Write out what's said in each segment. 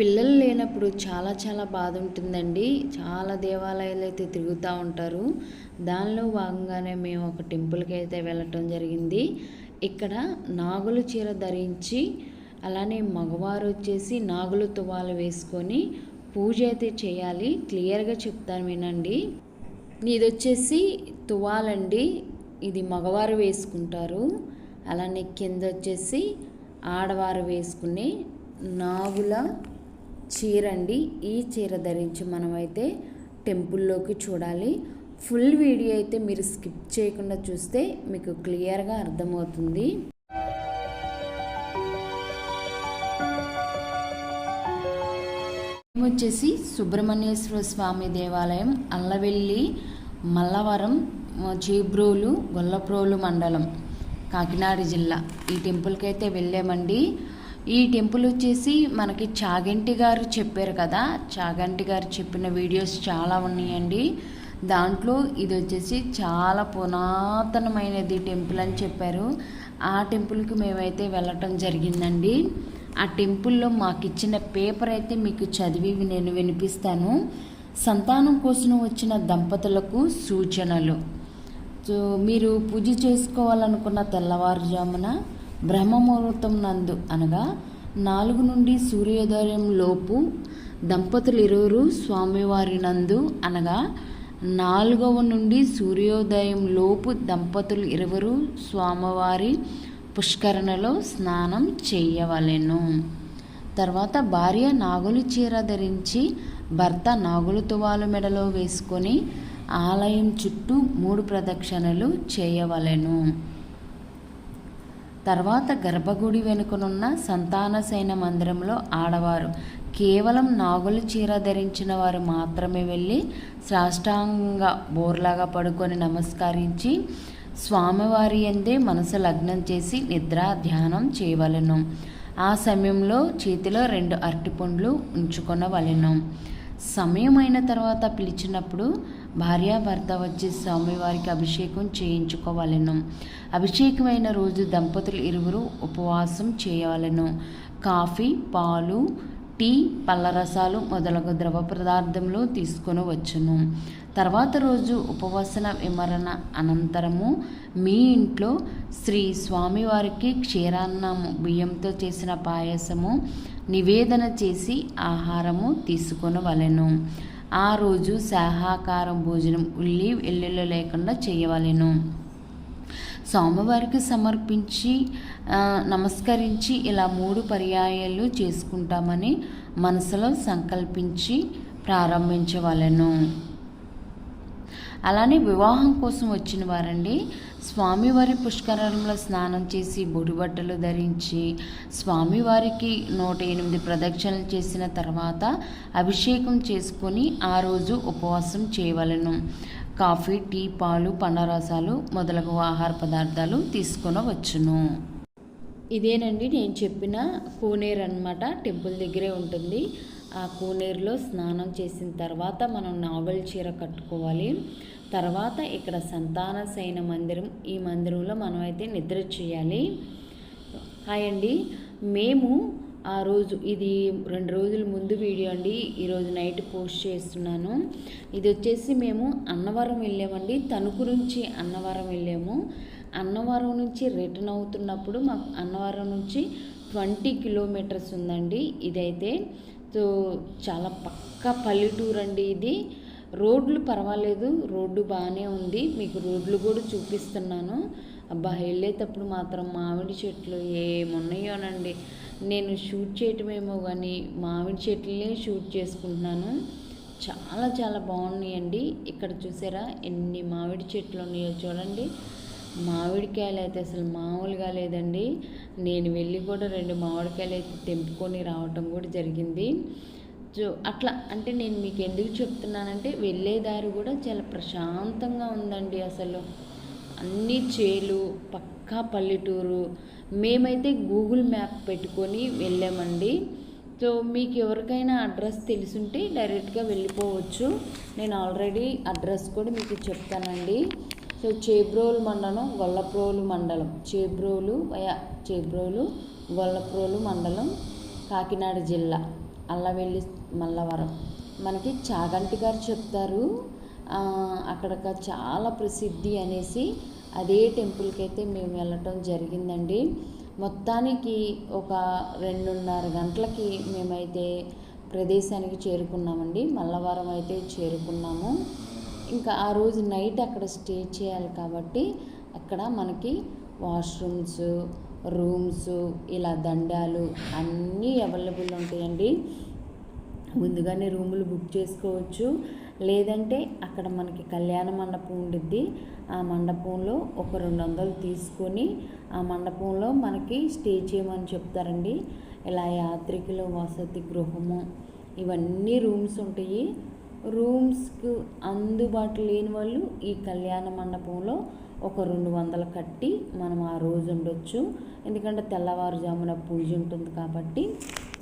పిల్లలు లేనప్పుడు చాలా చాలా బాధ ఉంటుందండి. చాలా దేవాలయాలు అయితే తిరుగుతూ ఉంటారు. దానిలో భాగంగానే మేము ఒక టెంపుల్కి అయితే వెళ్ళటం జరిగింది. ఇక్కడ నాగుల చీర ధరించి అలానే మగవారు వచ్చేసి నాగులు తువాలు వేసుకొని పూజ అయితే చేయాలి. క్లియర్గా చెప్తాను వినండి. ఇది వచ్చేసి తువాలండి. ఇది మగవారు వేసుకుంటారు. అలానే కింద వచ్చేసి ఆడవారు వేసుకునే నాగుల చీర అండి ఈ చీర ధరించి మనమైతే టెంపుల్లోకి చూడాలి. ఫుల్ వీడియో అయితే మీరు స్కిప్ చేయకుండా చూస్తే మీకు క్లియర్గా అర్థమవుతుంది. వచ్చేసి సుబ్రహ్మణ్యేశ్వర స్వామి దేవాలయం అల్లవెల్లి మల్లవరం చేబ్రోలు గొల్లప్రోలు మండలం కాకినాడ జిల్లా. ఈ టెంపుల్కి అయితే వెళ్ళామండి. ఈ టెంపుల్ వచ్చేసి మనకి చాగంటి గారు చెప్పారు కదా. చాగంటి గారు చెప్పిన వీడియోస్ చాలా ఉన్నాయండి. దాంట్లో ఇది వచ్చేసి చాలా పురాతనమైనది టెంపుల్ అని చెప్పారు. ఆ టెంపుల్కి మేమైతే వెళ్ళటం జరిగిందండి. ఆ టెంపుల్లో మాకు ఇచ్చిన పేపర్ అయితే మీకు చదివి నేను వినిపిస్తాను. సంతానం కోసం వచ్చిన దంపతులకు సూచనలు. సో మీరు పూజ చేసుకోవాలనుకున్న తెల్లవారుజామున బ్రహ్మముహూర్తం నందు అనగా నాలుగు నుండి సూర్యోదయం లోపు దంపతులు ఇరువురు స్వామివారి నందు అనగా నాలుగవ నుండి సూర్యోదయం లోపు దంపతులు ఇరువురు స్వామివారి పుష్కరణలో స్నానం చేయవలెను. తర్వాత భార్య నాగులు చీర ధరించి భర్త నాగులు తువాలు మెడలో వేసుకొని ఆలయం చుట్టూ మూడు ప్రదక్షిణలు చేయవలెను. తర్వాత గర్భగుడి వెనుకనున్న సంతానసేన మందిరంలో ఆడవారు. కేవలం నాగుల చీర ధరించిన వారు మాత్రమే వెళ్ళి సాష్టాంగ బోర్లాగా పడుకొని నమస్కరించి స్వామివారి అందే మనసు లగ్నం చేసి నిద్ర ధ్యానం చేయవలెను. ఆ సమయంలో చేతిలో రెండు అరటిపండ్లు ఉంచుకొనవలను. సమయం అయిన తర్వాత పిలిచినప్పుడు భార్యాభర్త వచ్చి స్వామివారికి అభిషేకం చేయించుకోవాలను. అభిషేకమైన రోజు దంపతులు ఇరువురు ఉపవాసం చేయవలను. కాఫీ పాలు టీ పళ్ళరసాలు మొదలగు ద్రవ పదార్థంలో తీసుకొని వచ్చును. తర్వాత రోజు ఉపవసన విమరణ అనంతరము మీ ఇంట్లో శ్రీ స్వామివారికి క్షీరాన్నము బియ్యంతో చేసిన పాయసము నివేదన చేసి ఆహారము తీసుకొనవలెను ఆ రోజు శాహాకారం భోజనం ఉల్లి వెల్లుల్లి లేకుండా చేయవలెను. స్వామివారికి సమర్పించి నమస్కరించి ఇలా మూడు పర్యాయాలు చేసుకుంటామని మనసులో సంకల్పించి ప్రారంభించవలను. అలానే వివాహం కోసం వచ్చిన వారండి. స్వామివారి పుష్కరంలో స్నానం చేసి బొడిబట్టలు ధరించి స్వామివారికి నూట ఎనిమిది ప్రదక్షిణలు చేసిన తర్వాత అభిషేకం చేసుకొని ఆ రోజు ఉపవాసం చేయవలను. కాఫీ టీ పాలు పండరసాలు మొదలగు ఆహార పదార్థాలు తీసుకొనవచ్చును. ఇదేనండి నేను చెప్పిన కోనేరు అనమాట టెంపుల్ దగ్గరే ఉంటుంది. ఆ కోనేరులో స్నానం చేసిన తర్వాత మనం నావెల్ చీర కట్టుకోవాలి. తర్వాత ఇక్కడ సంతాన సైన మందిరం ఈ మందిరంలో మనం అయితే నిద్ర చేయాలి. హాయ్ అండి. మేము ఆ రోజు ఇది రెండు రోజుల ముందు వీడియో అండి. ఈరోజు నైట్ పోస్ట్ చేస్తున్నాను. ఇది వచ్చేసి మేము అన్నవరం వెళ్ళామండి. తణుకు నుంచి అన్నవరం వెళ్ళాము. అన్నవరం నుంచి రిటర్న్ అవుతున్నప్పుడు మాకు అన్నవరం నుంచి ట్వంటీ కిలోమీటర్స్ ఉందండి. ఇదైతే సో చాలా పక్క పల్లెటూరు అండి ఇది. రోడ్లు పర్వాలేదు రోడ్డు బాగానే ఉంది. మీకు రోడ్లు కూడా చూపిస్తున్నాను. అబ్బా వెళ్ళేటప్పుడు మాత్రం మామిడి చెట్లు ఏమున్నాయోనండి. నేను షూట్ చేయటమేమో కానీ మామిడి చెట్లనే షూట్ చేసుకుంటున్నాను. చాలా చాలా బాగున్నాయండి. ఇక్కడ చూసారా ఎన్ని మామిడి చెట్లు ఉన్నాయో చూడండి. మామిడికాయలు అయితే అసలు మామూలుగా లేదండి. నేను వెళ్ళి కూడా రెండు మామిడికాయలు అయితే తెంపుకొని రావటం కూడా జరిగింది. సో అట్లా అంటే నేను మీకు ఎందుకు చెప్తున్నానంటే వెళ్ళేదారి కూడా చాలా ప్రశాంతంగా ఉందండి అసలు. అన్ని చేలు పక్కా పల్లెటూరు. మేమైతే గూగుల్ మ్యాప్ పెట్టుకొని వెళ్ళామండి. సో మీకు ఎవరికైనా అడ్రస్ తెలుసుంటే డైరెక్ట్గా వెళ్ళిపోవచ్చు. నేను ఆల్రెడీ అడ్రస్ కూడా మీకు చెప్తానండి. సో చేబ్రోలు మండలం గొల్లప్రోలు మండలం. చేబ్రోలు వయా చేబ్రోలు గొల్లప్రోలు మండలం కాకినాడ జిల్లా అల్లవెల్లి మల్లవరం. మనకి చాగంటి గారు చెప్తారు అక్కడ చాలా ప్రసిద్ధి అనేసి అదే టెంపుల్కి అయితే మేము వెళ్ళటం జరిగిందండి. మొత్తానికి ఒక రెండున్నర గంటలకి మేమైతే ప్రదేశానికి చేరుకున్నామండి. మల్లవరం అయితే చేరుకున్నాము. ఇంకా ఆ రోజు నైట్ అక్కడ స్టే చేయాలి కాబట్టి అక్కడ మనకి వాష్రూమ్స్ రూమ్స్ ఇలా దండాలు అన్నీ అవైలబుల్ ఉంటాయండి. ముందుగానే రూములు బుక్ చేసుకోవచ్చు. లేదంటే అక్కడ మనకి కళ్యాణ మండపం ఉండిద్ది. ఆ మండపంలో ఒక రెండు వందలు తీసుకొని ఆ మండపంలో మనకి స్టే చేయమని చెప్తారండి. ఇలా యాత్రికులు వసతి గృహము ఇవన్నీ రూమ్స్ ఉంటాయి. రూమ్స్కు అందుబాటు లేని వాళ్ళు ఈ కళ్యాణ మండపంలో ఒక రెండు వందలు కట్టి మనం ఆ రోజు ఉండొచ్చు. ఎందుకంటే తెల్లవారుజామున పూజ ఉంటుంది కాబట్టి.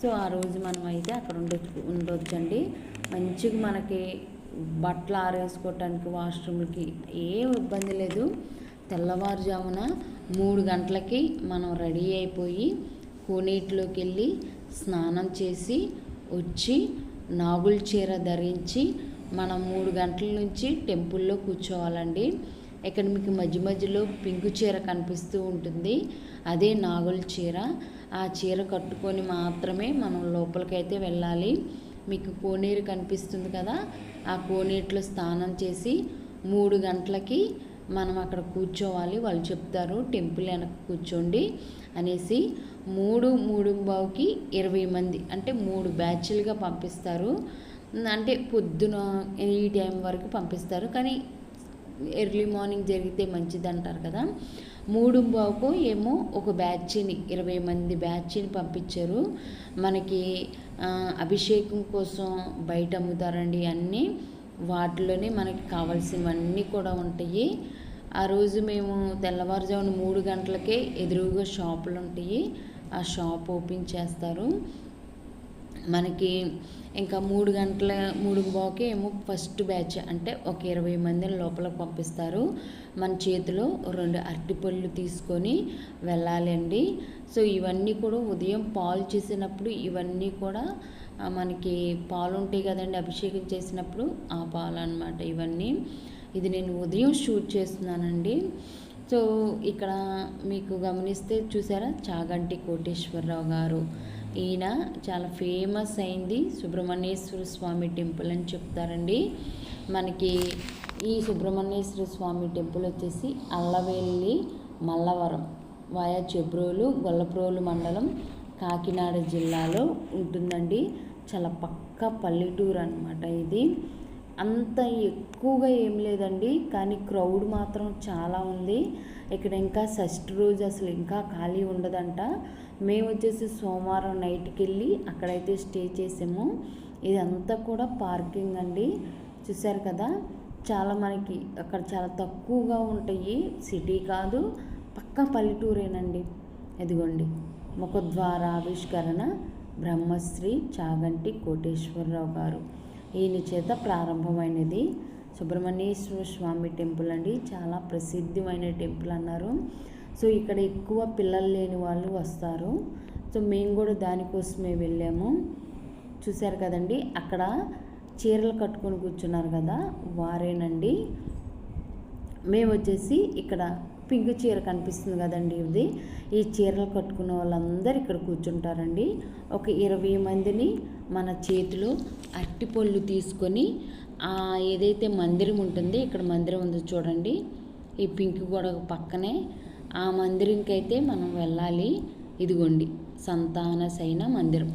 సో ఆ రోజు మనం అయితే అక్కడ ఉండొచ్చు ఉండొచ్చండి. మంచిగా మనకి బట్టలు ఆరేసుకోవటానికి వాష్రూమ్లకి ఏం ఇబ్బంది లేదు. తెల్లవారుజామున మూడు గంటలకి మనం రెడీ అయిపోయి కోనేటిలోకి వెళ్ళి స్నానం చేసి వచ్చి నాగుల చీర ధరించి మనం మూడు గంటల నుంచి టెంపుల్లో కూర్చోవాలండి. ఇక్కడ మీకు మధ్య మధ్యలో పింకు చీర కనిపిస్తూ ఉంటుంది. అదే నాగుల చీర. ఆ చీర కట్టుకొని మాత్రమే మనం లోపలికైతే వెళ్ళాలి. మీకు కోనేరు కనిపిస్తుంది కదా? ఆ కోనేటిలో స్నానం చేసి మూడు గంటలకి మనం అక్కడ కూర్చోవాలి వాళ్ళు చెప్తారు టెంపుల్ వెనక కూర్చోండి అనేసి మూడు మూడు బావుకి ఇరవై మంది అంటే మూడు బ్యాచ్లుగా పంపిస్తారు. అంటే పొద్దున ఈ టైం వరకు పంపిస్తారు. కానీ ఎర్లీ మార్నింగ్ జరిగితే మంచిది అంటారు కదా. మూడు బావుకు ఏమో ఒక బ్యాచ్ని ఇరవై మంది బ్యాచ్ని పంపించారు. మనకి అభిషేకం కోసం బయట అమ్ముతారండి అన్నీ. వాటిలోనే మనకి కావాల్సినవన్నీ కూడా ఉంటాయి. ఆ రోజు మేము తెల్లవారుజామున మూడు గంటలకే ఎదురుగా షాపులు ఉంటాయి ఆ షాప్ ఓపెన్ చేస్తారు. మనకి ఇంకా మూడు గంటల మూడు బాకే ఏమో ఫస్ట్ బ్యాచ్ అంటే ఒక ఇరవై మందిని లోపలికి పంపిస్తారు. మన చేతిలో రెండు అరటిపళ్ళు తీసుకొని వెళ్ళాలండి. సో ఇవన్నీ కూడా ఉదయం పాలు చేసినప్పుడు ఇవన్నీ కూడా మనకి పాలు ఉంటాయి కదండి అభిషేకం చేసినప్పుడు ఆ పాలు అనమాట ఇవన్నీ. ఇది నేను ఉదయం షూట్ చేస్తున్నానండి. సో ఇక్కడ మీకు గమనిస్తే చూసారా? చాగంటి కోటేశ్వరరావు గారు. ఈయన చాలా ఫేమస్ అయింది. సుబ్రహ్మణ్యేశ్వర స్వామి టెంపుల్ అని చెప్తారండి. మనకి ఈ సుబ్రహ్మణ్యేశ్వర స్వామి టెంపుల్ వచ్చేసి అల్లవెల్లి మల్లవరం వాయా చెబ్రోలు గొల్లప్రోలు మండలం కాకినాడ జిల్లాలో ఉంటుందండి. చాలా పక్క పల్లెటూరు అనమాట ఇది. అంత ఎక్కువగా ఏం లేదండి. కానీ క్రౌడ్ మాత్రం చాలా ఉంది. ఇక్కడ ఇంకా షష్ఠి రోజు అసలు ఇంకా ఖాళీ ఉండదంట. మేము వచ్చేసి సోమవారం నైట్కి వెళ్ళి అక్కడైతే స్టే చేసాము. ఇదంతా కూడా పార్కింగ్ అండి. చూశారు కదా? చాలా మనకి అక్కడ చాలా తక్కువగా ఉంటాయి. సిటీ కాదు పక్క పల్లెటూరేనండి. ఇదిగోండి. ముఖద్వార ఆవిష్కరణ బ్రహ్మశ్రీ చాగంటి కోటేశ్వరరావు గారు. ఈయన చేత ప్రారంభమైనది సుబ్రహ్మణ్యేశ్వర స్వామి టెంపుల్ అండి. చాలా ప్రసిద్ధమైన టెంపుల్ అన్నారు. సో ఇక్కడ ఎక్కువ పిల్లలు లేని వాళ్ళు వస్తారు. సో మేము కూడా దానికోసమే వెళ్ళాము. చూశారు కదండి అక్కడ చీరలు కట్టుకొని కూర్చున్నారు కదా వారేనండి. మేము వచ్చేసి ఇక్కడ పింక్ చీర కనిపిస్తుంది కదండి ఇది. ఈ చీరలు కట్టుకున్న వాళ్ళందరూ ఇక్కడ కూర్చుంటారండి. ఒక ఇరవై మందిని మన చేతిలో అట్టిపళ్ళు తీసుకొని ఏదైతే మందిరం ఉంటుంది ఇక్కడ మందిరం ఉందో చూడండి. ఈ పింక్ గొడవ పక్కనే ఆ మందిరంకైతే మనం వెళ్ళాలి. ఇదిగోండి సంతాన సైన మందిరం.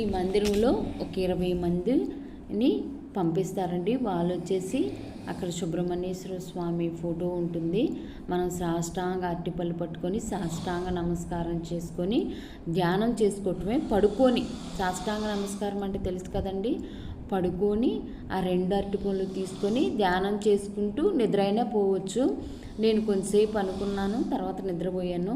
ఈ మందిరంలో ఒక ఇరవై మందిని పంపిస్తారండి. వాళ్ళు వచ్చేసి అక్కడ సుబ్రహ్మణ్యేశ్వర స్వామి ఫోటో ఉంటుంది. మనం సాష్టాంగ అట్టిపళ్ళు పట్టుకొని సాష్టాంగ నమస్కారం చేసుకొని ధ్యానం చేసుకోవటమే పడుకొని. సాష్టాంగ నమస్కారం అంటే తెలుసు కదండి? పడుకొని ఆ రెండు అరటిపళ్ళు తీసుకొని ధ్యానం చేసుకుంటూ నిద్ర అయినా పోవచ్చు. నేను కొంతసేపు అనుకున్నాను తర్వాత నిద్రపోయాను.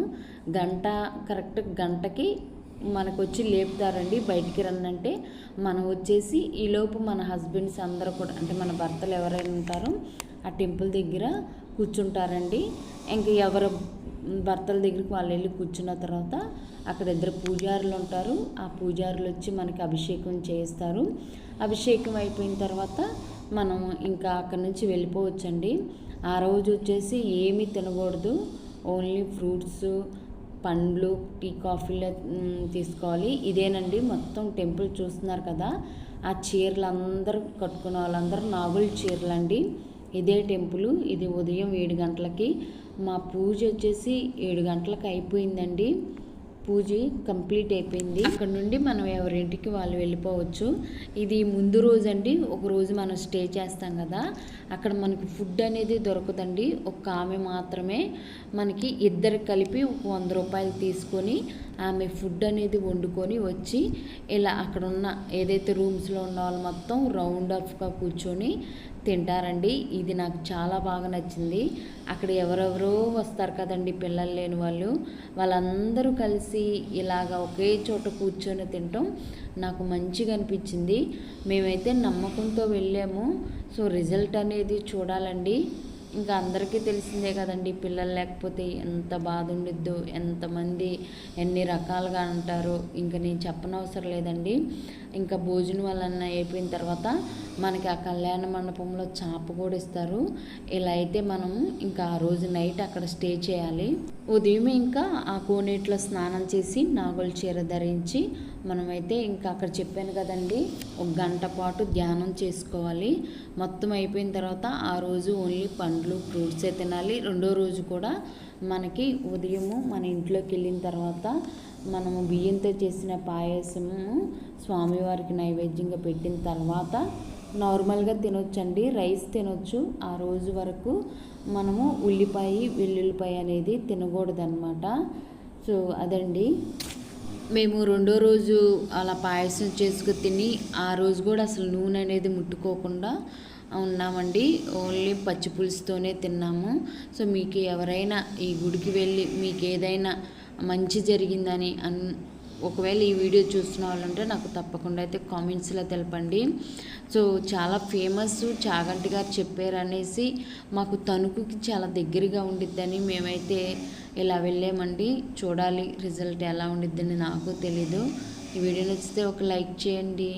గంట కరెక్ట్ గంటకి మనకు వచ్చి లేపుతారండి బయటికి రన్నంటే మనం వచ్చేసి ఈలోపు మన హస్బెండ్స్ అందరూ కూడా అంటే మన భర్తలు ఎవరైనా ఉంటారో ఆ టెంపుల్ దగ్గర కూర్చుంటారండి. ఇంకా ఎవరు భర్తల దగ్గరికి వాళ్ళు వెళ్ళి కూర్చున్న తర్వాత అక్కడ ఇద్దరు పూజారులు ఉంటారు. ఆ పూజారులు వచ్చి మనకి అభిషేకం చేస్తారు. అభిషేకం అయిపోయిన తర్వాత మనం ఇంకా అక్కడి నుంచి వెళ్ళిపోవచ్చండి. ఆ రోజు వచ్చేసి ఏమీ తినకూడదు. ఓన్లీ ఫ్రూట్స్ పండ్లు టీ కాఫీలు తీసుకోవాలి. ఇదేనండి మొత్తం టెంపుల్ చూస్తున్నారు కదా. ఆ చీరలు అందరూ కట్టుకున్న వాళ్ళందరూ నాగుల చీరలు అండి ఇదే టెంపుల్. ఇది ఉదయం ఏడు గంటలకి. మా పూజ వచ్చేసి ఏడు గంటలకు అయిపోయిందండి. పూజ కంప్లీట్ అయిపోయింది. అక్కడ నుండి మనం ఎవరింటికి వాళ్ళు వెళ్ళిపోవచ్చు. ఇది ముందు రోజు అండి ఒక రోజు మనం స్టే చేస్తాం కదా. అక్కడ మనకి ఫుడ్ అనేది దొరకదండి. ఒక ఆమె మాత్రమే. మనకి ఇద్దరు కలిపి ఒక వంద రూపాయలు తీసుకొని ఆమె ఫుడ్ అనేది వండుకొని వచ్చి ఇలా అక్కడ ఉన్న ఏదైతే రూమ్స్లో ఉన్న వాళ్ళు మొత్తం రౌండ్ ఆఫ్గా కూర్చొని తింటారండి. ఇది నాకు చాలా బాగా నచ్చింది. అక్కడ ఎవరెవరో వస్తారు కదండి పిల్లలు లేని వాళ్ళు. వాళ్ళందరూ కలిసి ఇలాగ ఒకే చోట కూర్చొని తినటం నాకు మంచిగా అనిపించింది. మేమైతే నమ్మకంతో వెళ్ళాము. సో రిజల్ట్ అనేది చూడాలండి. ఇంకా అందరికీ తెలిసిందే కదండి పిల్లలు లేకపోతే ఎంత బాధ ఉండిద్దో ఎంతమంది ఎన్ని రకాలుగా అంటారో ఇంకా నేను చెప్పనవసరం లేదండి. ఇంకా భోజనం వలన అయిపోయిన తర్వాత మనకి ఆ కళ్యాణ మండపంలో చాప కూడా ఇస్తారు. ఇలా అయితే మనం ఇంకా ఆ రోజు నైట్ అక్కడ స్టే చేయాలి. ఉదయం ఇంకా ఆ కోనేటిలో స్నానం చేసి నాగుల చీర ధరించి మనమైతే ఇంకా అక్కడ చెప్పాను కదండి ఒక గంట పాటు ధ్యానం చేసుకోవాలి. మొత్తం అయిపోయిన తర్వాత ఆ రోజు ఓన్లీ పండ్లు ఫ్రూట్సే తినాలి. రెండో రోజు కూడా మనకి ఉదయము మన ఇంట్లోకి వెళ్ళిన తర్వాత మనము బియ్యంతో చేసిన పాయసము స్వామివారికి నైవేద్యంగా పెట్టిన తర్వాత నార్మల్గా తినొచ్చండి. రైస్ తినొచ్చు. ఆ రోజు వరకు మనము ఉల్లిపాయ వెల్లుల్లిపాయ అనేది తినకూడదన్నమాట. సో అదండి. మేము రెండో రోజు అలా పాయసం చేసుకుని తిని ఆ రోజు కూడా అసలు నూనె అనేది ముట్టుకోకుండా ఉన్నామండి. ఓన్లీ పచ్చి పులుసుతోనే తిన్నాము. సో మీకు ఎవరైనా ఈ గుడికి వెళ్ళి మీకు ఏదైనా మంచి జరిగిందని అన్ ఒకవేళ ఈ వీడియో చూస్తున్న వాళ్ళుంటే నాకు తప్పకుండా అయితే కామెంట్స్లో తెలపండి. సో చాలా ఫేమస్ చాగంటి గారు చెప్పారు అనేసి మాకు తణుకుకి చాలా దగ్గరగా ఉండిద్దని మేమైతే ఇలా వెళ్ళామండి చూడాలి రిజల్ట్ ఎలా ఉండిద్దని నాకు తెలీదు. ఈ వీడియో నచ్చితే ఒక లైక్ చేయండి.